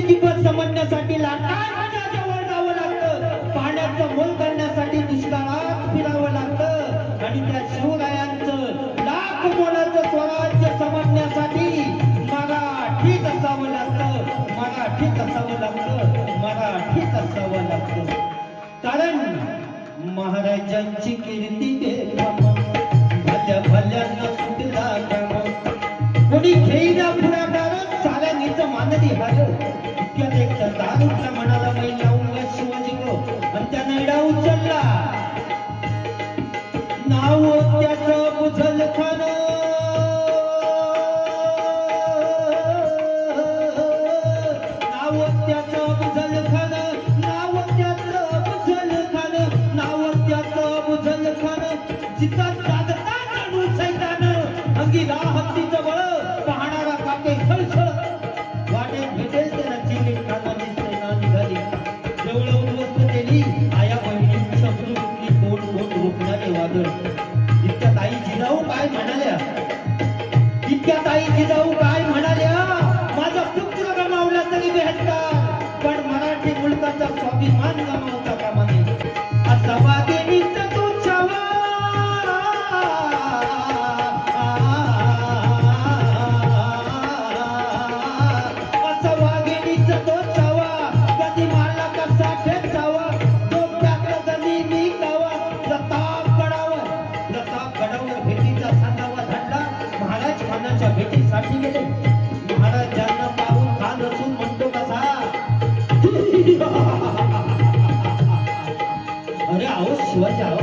किंमत समजण्यासाठी लाटांच्या जवळ जावं लागतं. पाण्याचं मोल करण्यासाठी दुष्काळात फिरावं लागतं. आणि त्या शिवरायांचं लाख मोलाचं स्वराज्य समजण्यासाठी मराठीत असावं लागतं. मराठीत असावं लागतं. मराठीत असावं लागतं. कारण महाराजांची कीर्ती बेफाम भल्या भल्यांना सुटला कोणी खेळीला पुढाकार साऱ्यांनीच मानली उचलला नाव त्याचं बुझल नाव त्याचं बुझल नाव त्याचं बुझल नाव त्याचं बुझल खान. काय म्हणाल्या? इतक्या ताई जिजाऊ महाराजांच्या भेटीसाठी गेले महाराजांना पाहून खान नसून म्हणतो कसा? अरे आहो शिवाजी आहो.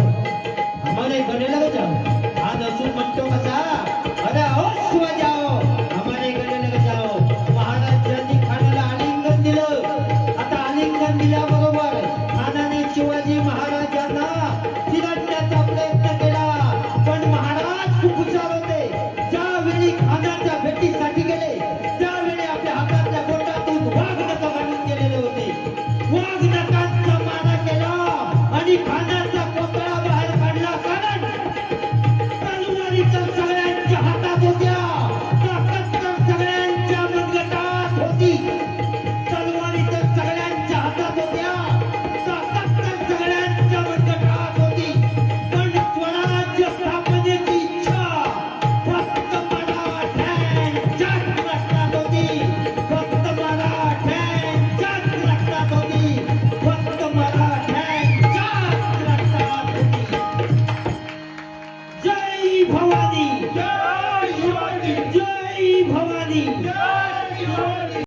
आम्हाला गले लग जाओ खान असून म्हणतो कसा? শিবাজি। জয় শিবাজি। জয় ভবানী।